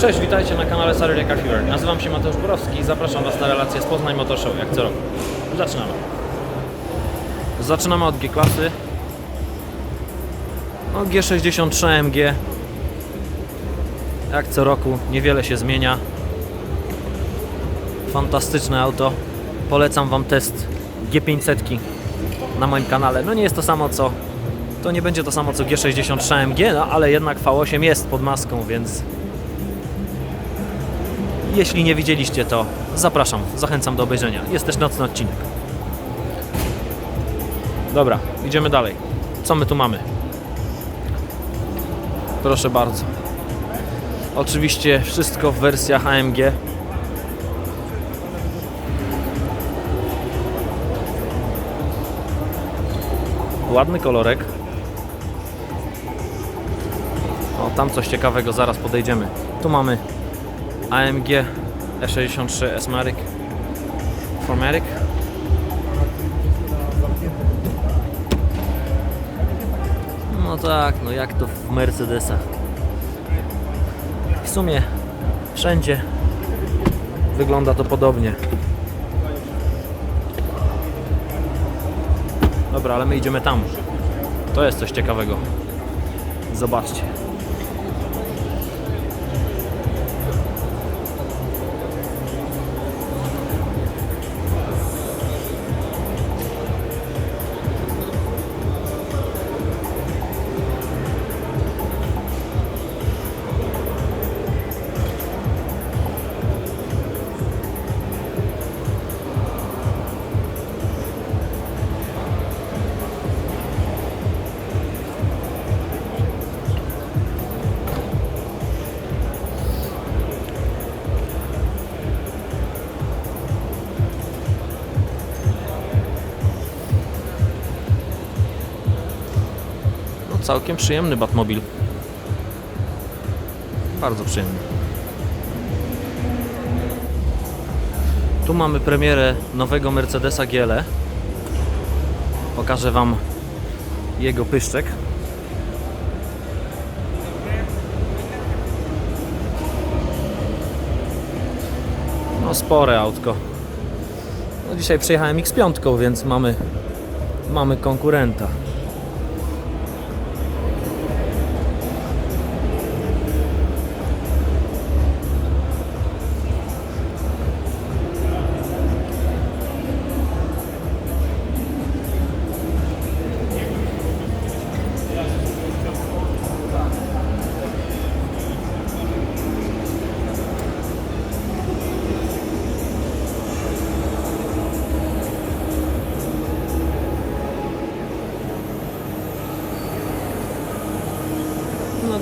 Cześć, witajcie na kanale Car Fever. Nazywam się Mateusz Borowski i zapraszam Was na relację z Poznań Motor Show, jak co roku. Zaczynamy. Zaczynamy od G-klasy. No, G63 AMG. Jak co roku, niewiele się zmienia. Fantastyczne auto. Polecam Wam test G500 na moim kanale. No nie jest to samo co to nie będzie to samo co G63 AMG, no ale jednak V8 jest pod maską, więc jeśli nie widzieliście, to zapraszam, zachęcam do obejrzenia. Jest też nocny odcinek. Dobra, idziemy dalej. Co my tu mamy? Proszę bardzo. Oczywiście wszystko w wersjach AMG. Ładny kolorek. O, tam coś ciekawego, zaraz podejdziemy. Tu mamy AMG E63 S-Matic Formatic No tak, no jak to w Mercedesach W sumie wszędzie wygląda to podobnie Dobra, ale my idziemy tam. To jest coś ciekawego. Zobaczcie całkiem przyjemny Batmobil. Bardzo przyjemny. Tu mamy premierę nowego Mercedesa GLE. Pokażę Wam jego pyszczek. No spore autko. No dzisiaj przyjechałem X5, więc mamy mamy konkurenta.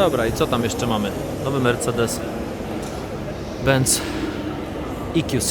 Dobra, i co tam jeszcze mamy? Nowy Mercedes Benz EQC.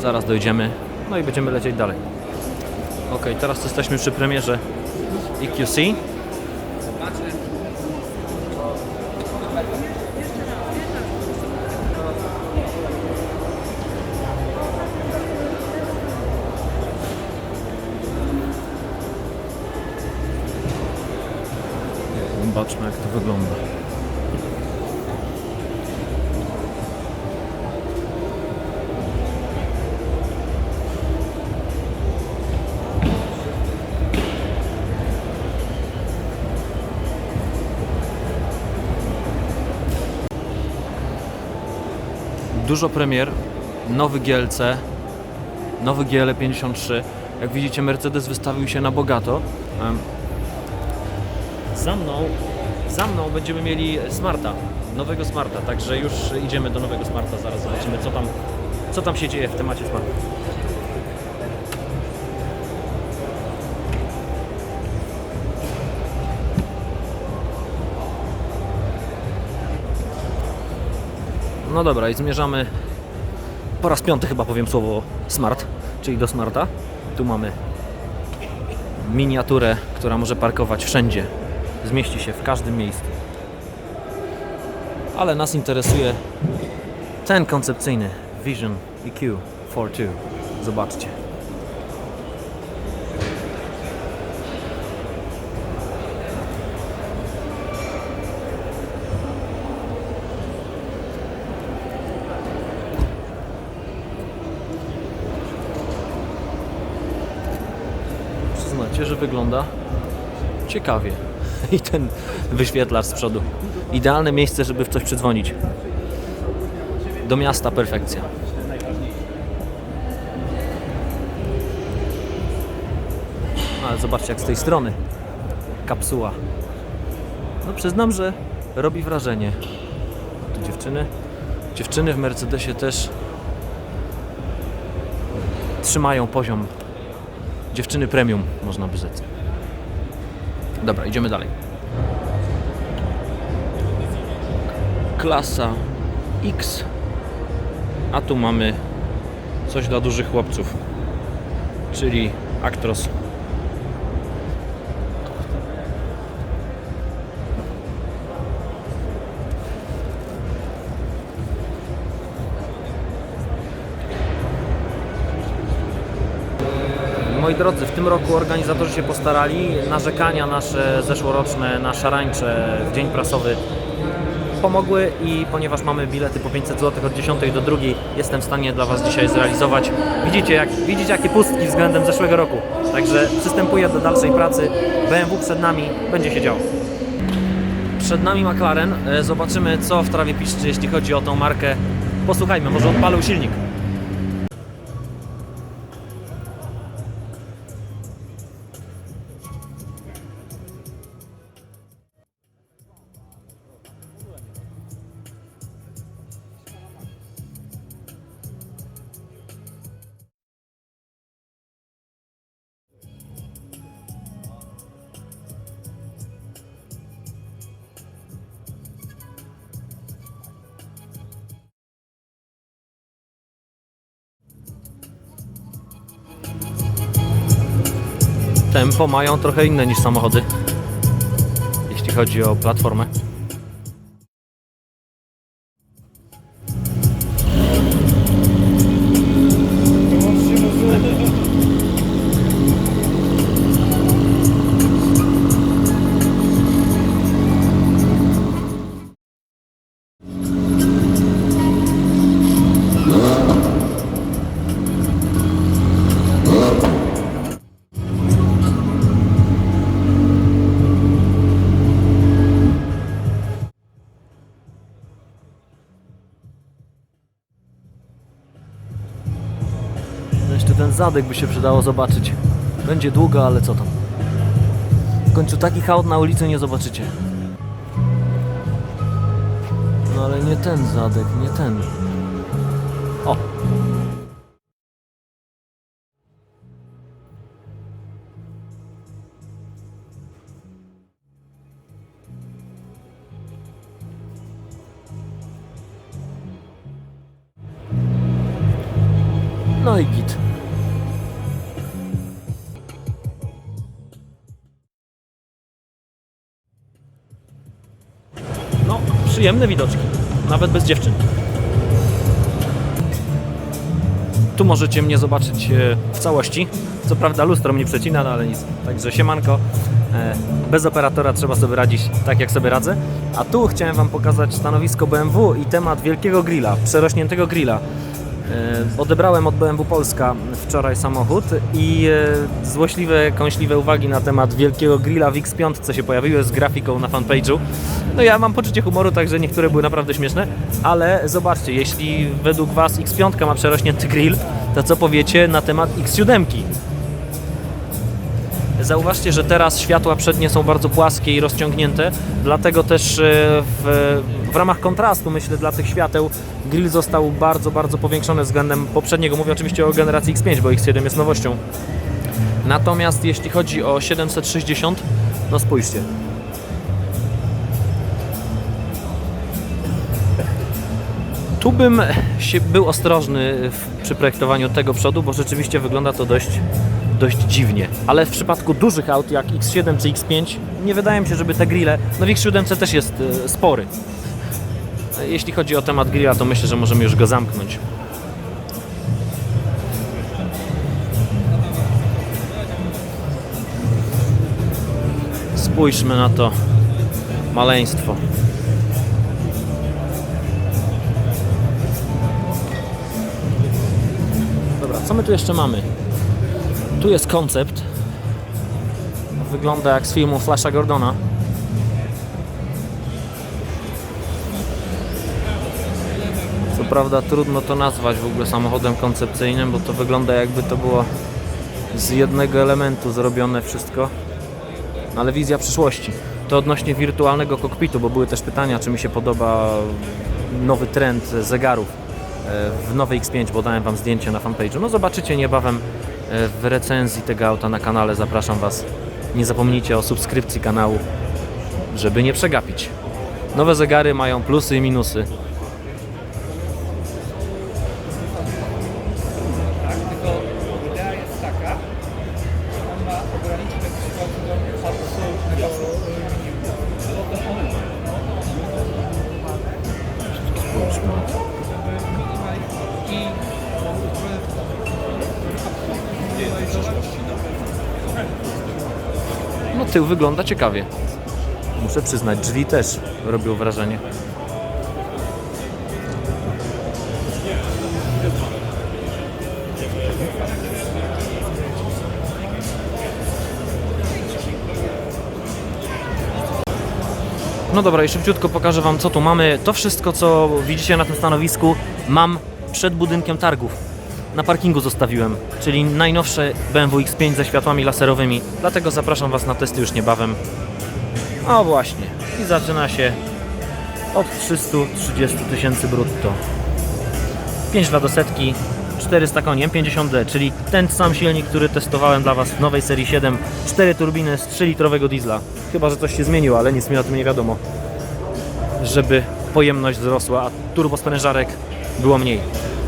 Zaraz dojdziemy. No i będziemy lecieć dalej. Ok, teraz jesteśmy przy premierze EQC. Zobaczmy jak to wygląda. Dużo premier, nowy GLC, nowy GL 53. Jak widzicie, Mercedes wystawił się na bogato. Za mną, za mną będziemy mieli Smarta, nowego Smarta, także już idziemy do nowego Smarta, zaraz zobaczymy co tam, co tam się dzieje w temacie Smarta. No dobra i zmierzamy po raz piąty chyba powiem słowo Smart, czyli do Smarta. Tu mamy miniaturę, która może parkować wszędzie zmieści się w każdym miejscu. Ale nas interesuje ten koncepcyjny Vision EQ 4.2. Zobaczcie. Przyznacie, że wygląda ciekawie. I ten wyświetlacz z przodu. Idealne miejsce, żeby w coś przydzwonić. Do miasta perfekcja. No, ale zobaczcie jak z tej strony. Kapsuła. No przyznam, że robi wrażenie. Tu dziewczyny. Dziewczyny w Mercedesie też trzymają poziom dziewczyny premium, można by rzec. Dobra, idziemy dalej. Klasa X. A tu mamy coś dla dużych chłopców, czyli Actros. Moi drodzy, w tym roku organizatorzy się postarali. Narzekania nasze zeszłoroczne na szarańcze w dzień prasowy pomogły i ponieważ mamy bilety po 500 zł od 10 do 2, jestem w stanie dla Was dzisiaj zrealizować. Widzicie, jak, widzicie jakie pustki względem zeszłego roku. Także przystępuję do dalszej pracy. BMW przed nami, będzie się działo. Przed nami McLaren. E, Zobaczymy, co w trawie piszczy, jeśli chodzi o tą markę. Posłuchajmy, może odpalił silnik. Tempo mają trochę inne niż samochody, jeśli chodzi o platformę. Zadek by się przydało zobaczyć. Będzie długo, ale co tam. W końcu taki chaot na ulicy nie zobaczycie. No ale nie ten zadek, nie ten. Przyjemne widoczki. Nawet bez dziewczyn. Tu możecie mnie zobaczyć e, w całości. Co prawda lustro mnie przecina, no ale nic. Także siemanko. E, Bez operatora trzeba sobie radzić tak, jak sobie radzę. A tu chciałem Wam pokazać stanowisko BMW i temat wielkiego grilla, przerośniętego grilla. E, Odebrałem od BMW Polska wczoraj samochód i e, złośliwe, kąśliwe uwagi na temat wielkiego grilla w X5 się pojawiły z grafiką na fanpage'u. No ja mam poczucie humoru, także niektóre były naprawdę śmieszne, ale zobaczcie, jeśli według Was X5 ma przerośnięty grill, to co powiecie na temat X7? Zauważcie, że teraz światła przednie są bardzo płaskie i rozciągnięte, dlatego też e, w, w ramach kontrastu, myślę, dla tych świateł grill został bardzo, bardzo powiększony względem poprzedniego. Mówię oczywiście o generacji X5, bo X7 jest nowością. Natomiast jeśli chodzi o 760, no spójrzcie. Tu bym się był ostrożny w, przy projektowaniu tego przodu, bo rzeczywiście wygląda to dość, dość dziwnie. Ale w przypadku dużych aut jak X7 czy X5 nie wydaje mi się, żeby te grille, no w X7 też jest e, spory. Jeśli chodzi o temat grilla, to myślę, że możemy już go zamknąć. Spójrzmy na to maleństwo. Dobra, co my tu jeszcze mamy? Tu jest koncept wygląda jak z filmu Flasha Gordona. Co prawda trudno to nazwać w ogóle samochodem koncepcyjnym, bo to wygląda jakby to było z jednego elementu zrobione wszystko. Ale wizja przyszłości. To odnośnie wirtualnego kokpitu, bo były też pytania, czy mi się podoba nowy trend zegarów e, w nowej X5, bo dałem Wam zdjęcie na fanpage'u. No zobaczycie niebawem w recenzji tego auta na kanale. Zapraszam Was. Nie zapomnijcie o subskrypcji kanału, żeby nie przegapić. Nowe zegary mają plusy i minusy. Tył wygląda ciekawie. Muszę przyznać, drzwi też robią wrażenie. No dobra, i szybciutko pokażę Wam, co tu mamy. To wszystko, co widzicie na tym stanowisku, mam przed budynkiem targów. Na parkingu zostawiłem, czyli najnowsze BMW X5 ze światłami laserowymi. Dlatego zapraszam Was na testy już niebawem. O właśnie, i zaczyna się od 330 tysięcy brutto. 5 lat do setki, 400 koni, M50D, czyli ten sam silnik, który testowałem dla Was w nowej serii 7, 4 turbiny z 3-litrowego diesla. Chyba, że coś się zmieniło, ale nic mi o tym nie wiadomo. Żeby pojemność wzrosła, a turbosprężarek było mniej.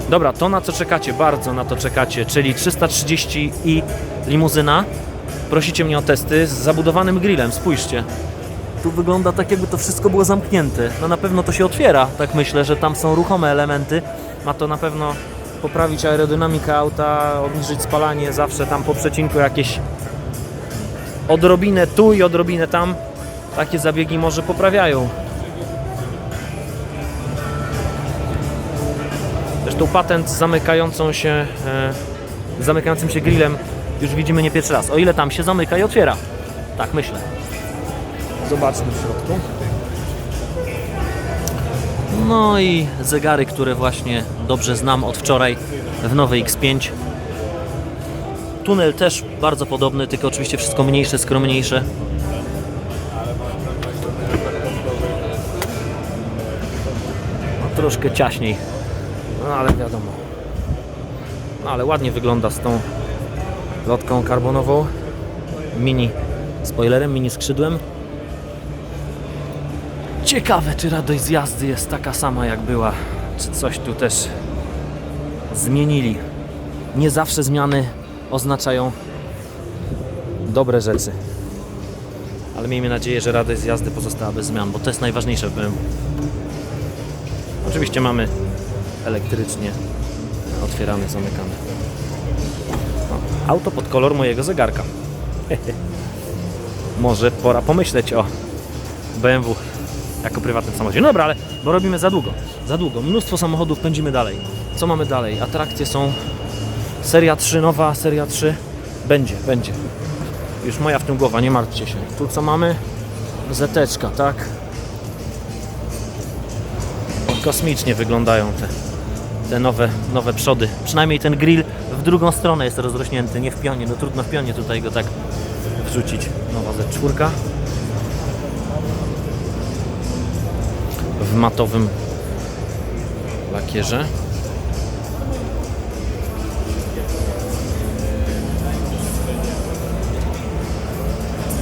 Dobra, to na co czekacie, bardzo na to czekacie, czyli 330 i limuzyna. Prosicie mnie o testy z zabudowanym grillem, spójrzcie. Tu wygląda tak, jakby to wszystko było zamknięte. No na pewno to się otwiera, tak myślę, że tam są ruchome elementy. Ma to na pewno poprawić aerodynamikę auta, obniżyć spalanie, zawsze tam po przecinku jakieś odrobinę tu i odrobinę tam. Takie zabiegi może poprawiają. Zresztą patent z zamykającą się, e, zamykającym się grillem już widzimy nie pierwszy raz. O ile tam się zamyka i otwiera. Tak myślę. Zobaczmy w środku. No i zegary, które właśnie dobrze znam od wczoraj w nowej X5. Tunel też bardzo podobny, tylko oczywiście wszystko mniejsze, skromniejsze. Troszkę ciaśniej, no ale wiadomo. No ale ładnie wygląda z tą lotką karbonową. Mini spoilerem, mini skrzydłem. Ciekawe, czy radość z jazdy jest taka sama jak była, czy coś tu też zmienili. Nie zawsze zmiany oznaczają dobre rzeczy. Ale miejmy nadzieję, że radość z jazdy pozostała bez zmian, bo to jest najważniejsze w BMW. Oczywiście mamy elektrycznie otwierany, zamykany. O, auto pod kolor mojego zegarka. Może pora pomyśleć o BMW jako prywatnym samochodzie. No dobra, ale bo robimy za długo. Za długo. Mnóstwo samochodów, pędzimy dalej. Co mamy dalej? Atrakcje są seria 3, nowa seria 3. Będzie, będzie. Już moja w tym głowa, nie martwcie się. Tu co mamy? Zeteczka, tak? Kosmicznie wyglądają te, te nowe, nowe przody. Przynajmniej ten grill w drugą stronę jest rozrośnięty, nie w pionie. No trudno w pionie tutaj go tak wrzucić. Nowa Z4. w matowym lakierze.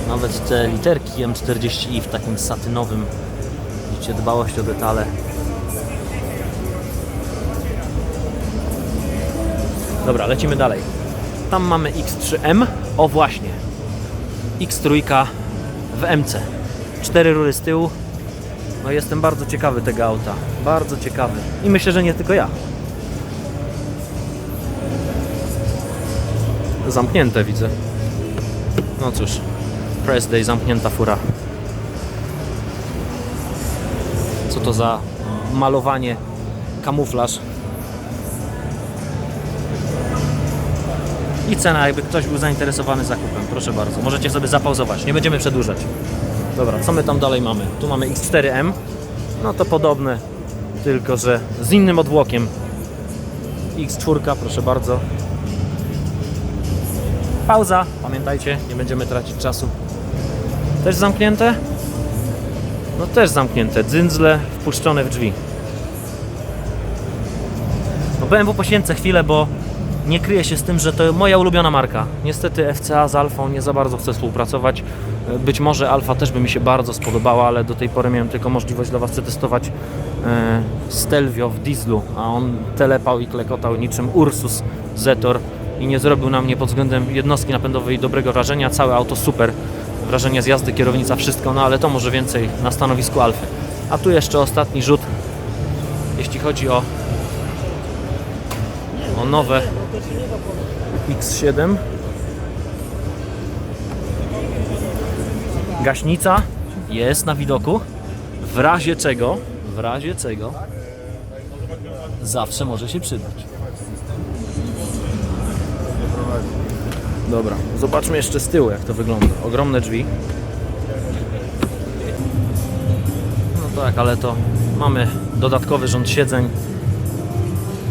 Nawet te literki M40i w takim satynowym, widzicie, dbałość o detale. Dobra, lecimy dalej. Tam mamy X3M. O właśnie. X3 w MC. Cztery rury z tyłu, no jestem bardzo ciekawy tego auta. Bardzo ciekawy. I myślę, że nie tylko ja. Zamknięte widzę. No cóż. Press day, zamknięta fura. Co to za malowanie, kamuflaż. I cena, jakby ktoś był zainteresowany zakupem. Proszę bardzo, możecie sobie zapauzować, nie będziemy przedłużać. Dobra, co my tam dalej mamy? Tu mamy X4M, no to podobne, tylko że z innym odwłokiem. X4, proszę bardzo. Pauza, pamiętajcie, nie będziemy tracić czasu. Też zamknięte? No też zamknięte, dzyndzle wpuszczone w drzwi. No BMW poświęcę chwilę, bo nie kryję się z tym, że to moja ulubiona marka. Niestety FCA z Alfą nie za bardzo chcę współpracować. Być może Alfa też by mi się bardzo spodobała, ale do tej pory miałem tylko możliwość dla Was przetestować e, Stelvio w dieslu, a on telepał i klekotał niczym Ursus Zetor i nie zrobił na mnie pod względem jednostki napędowej dobrego wrażenia. Całe auto super, wrażenia z jazdy, kierownica, wszystko, no ale to może więcej na stanowisku Alfy. A tu jeszcze ostatni rzut, jeśli chodzi o o nowe. X7 gaśnica. Jest na widoku. W razie czego w razie czego zawsze może się przydać. Dobra zobaczmy jeszcze z tyłu jak to wygląda. Ogromne drzwi. No tak ale to mamy dodatkowy rząd siedzeń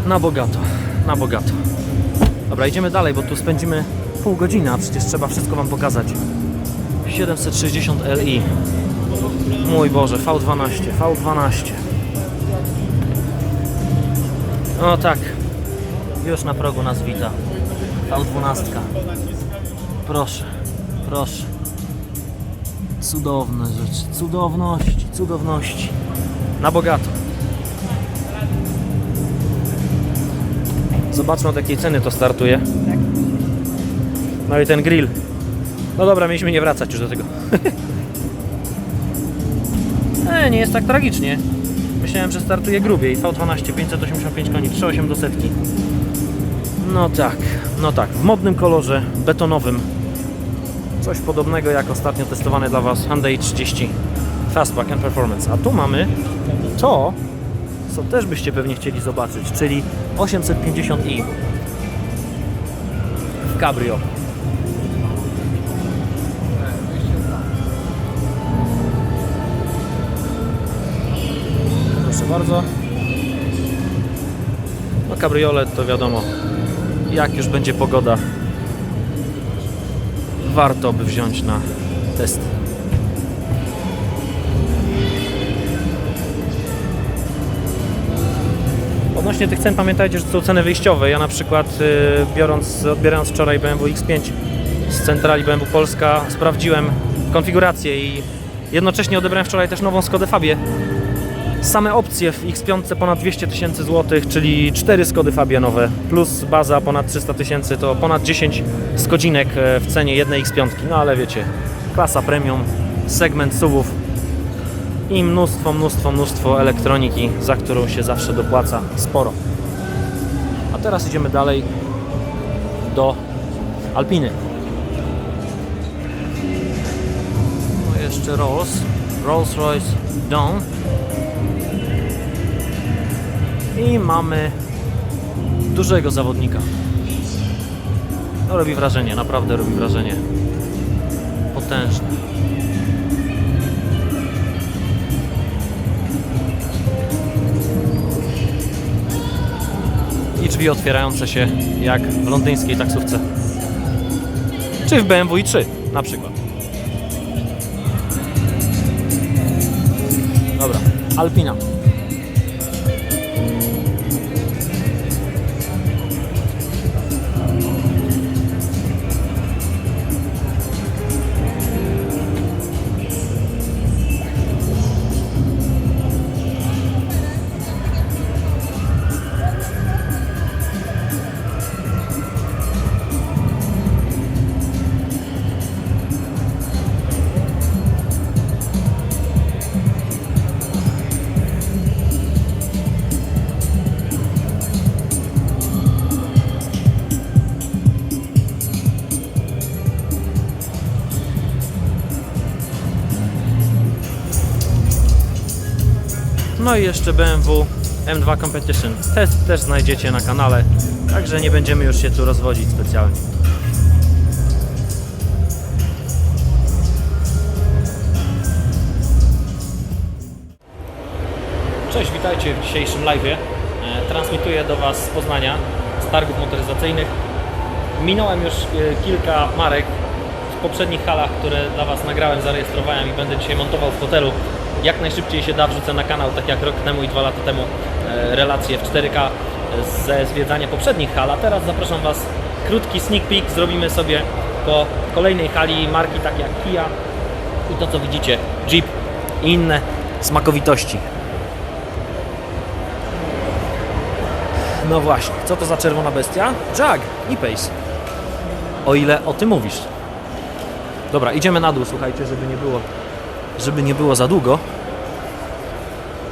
na bogato, na bogato. Dobra, idziemy dalej, bo tu spędzimy pół godziny, a przecież trzeba wszystko Wam pokazać. 760 Li. Mój Boże, V12, V12. No tak, już na progu nas wita. V12. Proszę, proszę. Cudowne rzeczy, cudowności, cudowności. Na bogato. Zobaczmy od jakiej ceny to startuje. No i ten grill. No dobra, mieliśmy nie wracać już do tego. e, nie jest tak tragicznie. Myślałem, że startuje grubiej. V12 585 koni, 3,8 do setki. No tak, no tak. W modnym kolorze, betonowym. Coś podobnego jak ostatnio testowane dla Was Hyundai 30 Fastback and Performance. A tu mamy to, co też byście pewnie chcieli zobaczyć, czyli 850i w cabrio. Proszę bardzo. No kabriolet to wiadomo, jak już będzie pogoda, warto by wziąć na test. Odnośnie tych cen pamiętajcie, że to są ceny wyjściowe. Ja na przykład y, biorąc, odbierając wczoraj BMW X5 z centrali BMW Polska sprawdziłem konfigurację i jednocześnie odebrałem wczoraj też nową Skodę Fabię. Same opcje w X5 ponad 200 tysięcy złotych, czyli 4 Skody Fabie nowe, plus baza ponad 300 tysięcy, to ponad 10 skodzinek e, w cenie jednej X5. No ale wiecie, klasa premium, segment SUVów i mnóstwo, mnóstwo, mnóstwo elektroniki, za którą się zawsze dopłaca sporo. A teraz idziemy dalej do Alpiny. No jeszcze Rolls, Rolls Royce Dawn. I mamy dużego zawodnika. No, robi wrażenie, naprawdę robi wrażenie. Potężny. Drzwi otwierające się jak w londyńskiej taksówce. Czy w BMW i3 na przykład. Dobra, Alpina. No i jeszcze BMW M2 Competition. Test też znajdziecie na kanale, także nie będziemy już się tu rozwodzić specjalnie. Cześć, witajcie w dzisiejszym live'ie. E, transmituję do Was z Poznania, z targów motoryzacyjnych. Minąłem już e, kilka marek w poprzednich halach, które dla Was nagrałem, zarejestrowałem i będę dzisiaj montował w hotelu jak najszybciej się da, wrzucę na kanał, tak jak rok temu i dwa lata temu, e, relacje w 4K ze zwiedzania poprzednich hal. A teraz zapraszam Was, krótki sneak peek zrobimy sobie po kolejnej hali marki takie jak Kia i to co widzicie, Jeep i inne smakowitości. No właśnie, co to za czerwona bestia? Jag i Pace. O ile o tym mówisz. Dobra, idziemy na dół, słuchajcie, żeby nie było, żeby nie było za długo,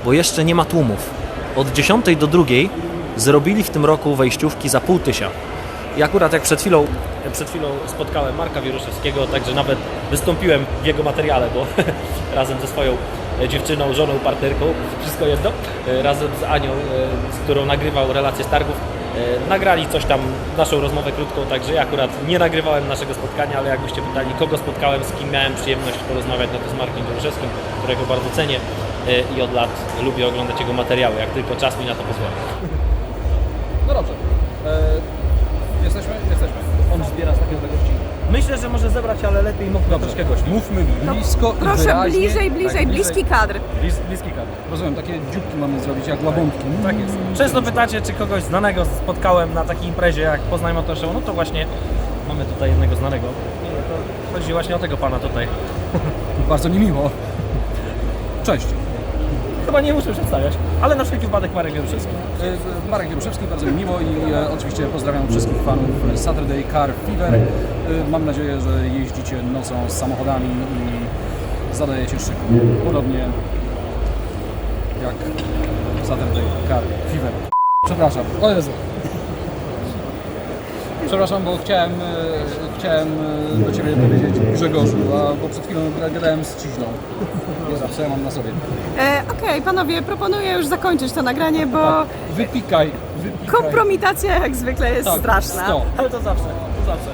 bo jeszcze nie ma tłumów. Od 10 do 2 zrobili w tym roku wejściówki za pół tysia. I akurat jak przed chwilą, przed chwilą spotkałem Marka Wieruszewskiego, także nawet wystąpiłem w jego materiale, bo razem ze swoją dziewczyną, żoną, partnerką, wszystko jedno, e, razem z Anią, e, z którą nagrywał relacje z targów, nagrali coś tam, naszą rozmowę krótką, także ja akurat nie nagrywałem naszego spotkania, ale jakbyście pytali, kogo spotkałem, z kim miałem przyjemność porozmawiać, no to z Markiem Wieruszewskim, którego bardzo cenię e, i od lat lubię oglądać jego materiały, jak tylko czas mi na to pozwoli. Myślę, że może zebrać, ale lepiej mówmy troszkę głośniej. Mówmy blisko i Proszę wyraźnie. bliżej, bliżej, Tak, bliski kadr. Blis, bliski kadr. Rozumiem, takie dzióbki mamy zrobić jak łabądki. Tak jest. Często pytacie, czy kogoś znanego spotkałem na takiej imprezie jak Poznań Motor Show. No to właśnie mamy tutaj jednego znanego. I to chodzi właśnie o tego pana tutaj. Bardzo mi miło. Cześć. Chyba nie muszę przedstawiać, ale na wszelki wypadek Marek Wieruszewski. E, Marek Wieruszewski, bardzo mi miło i e, oczywiście pozdrawiam wszystkich fanów Saturday Car Fever. E, mam nadzieję, że jeździcie nocą z samochodami i zadajecie szyku. Podobnie jak Saturday Car Fever. Przepraszam. O Jezu. Przepraszam, bo chciałem, e, chciałem e, do Ciebie powiedzieć Grzegorzu, a bo przed chwilą gadałem z Ciźną. Jezu, co ja mam na sobie? E, Okej, panowie, proponuję już zakończyć to nagranie, bo Wypikaj, wypikaj. kompromitacja jak zwykle jest Tak, straszna. sto. Ale to zawsze, to zawsze.